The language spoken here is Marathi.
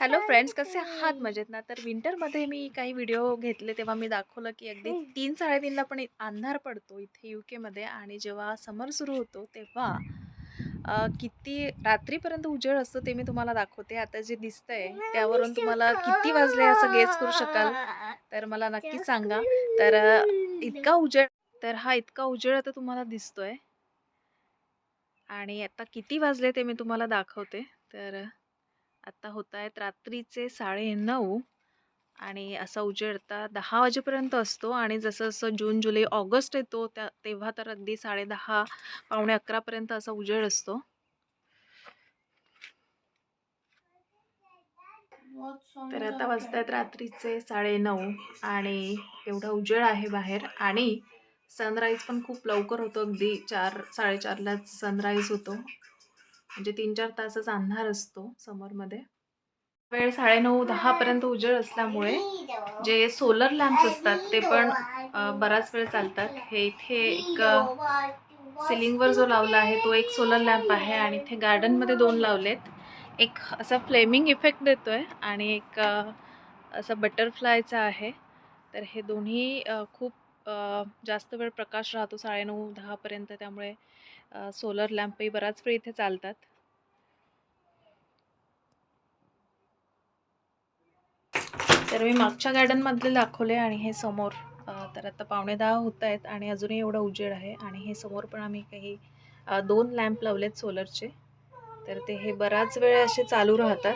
हॅलो फ्रेंड्स कसे आहात मजेत ना? तर विंटरमध्ये मी काही व्हिडिओ घेतले तेव्हा मी दाखवलं की अगदी तीन साडेतीनला पण अंधार पडतो इथे यू केमध्ये आणि जेव्हा समर सुरू होतो तेव्हा किती रात्रीपर्यंत उजेड असतो ते मी तुम्हाला दाखवते. आता जे दिसतंय त्यावरून तुम्हाला किती वाजले असं गेस करू शकाल. तर मला नक्की सांगा. तर इतका उजेड तर हा इतका उजेड आता तुम्हाला दिसतोय. आणि आता किती वाजले ते मी तुम्हाला दाखवते. तर आत्ता होत आहेत रात्रीचे साडे नऊ आणि असा उजेड आता दहा वाजेपर्यंत असतो आणि जसं जसं जून जुलै ऑगस्ट येतो त्या तेव्हा तर अगदी साडे दहा पावणे अकरापर्यंत असा उजेड असतो. तर आता वाजतायत रात्रीचे साडे नऊ आणि एवढा उजेड आहे बाहेर आणि सनराईज पण खूप लवकर होतो अगदी चार साडेचारलाच सनराईज होतो. म्हणजे तीन चार तासच अंधार असतो समरमध्ये. वेळ साडेनऊ दहापर्यंत उजेड असल्यामुळे जे सोलर लॅम्प्स असतात ते पण बराच वेळ चालतात. हे इथे एक सिलिंगवर जो लावला आहे तो एक सोलर लॅम्प आहे आणि इथे गार्डनमध्ये दोन लावलेत. एक असा फ्लेमिंग इफेक्ट देतोय आणि एक असा बटरफ्लायचा आहे. तर हे दोन्ही खूप जास्त वेळ प्रकाश राहतो साडेनऊ दहापर्यंत. त्यामुळे सोलर लॅम्पही बराच वेळ इथे चालतात. तर मी मागच्या गार्डनमधले दाखवले आणि हे समोर तर आता पावणे दहा होत आहेत आणि अजूनही एवढा उजेड आहे आणि हे समोर पण आम्ही काही दोन लॅम्प लावलेत सोलरचे तर ते हे बराच वेळ असे चालू राहतात.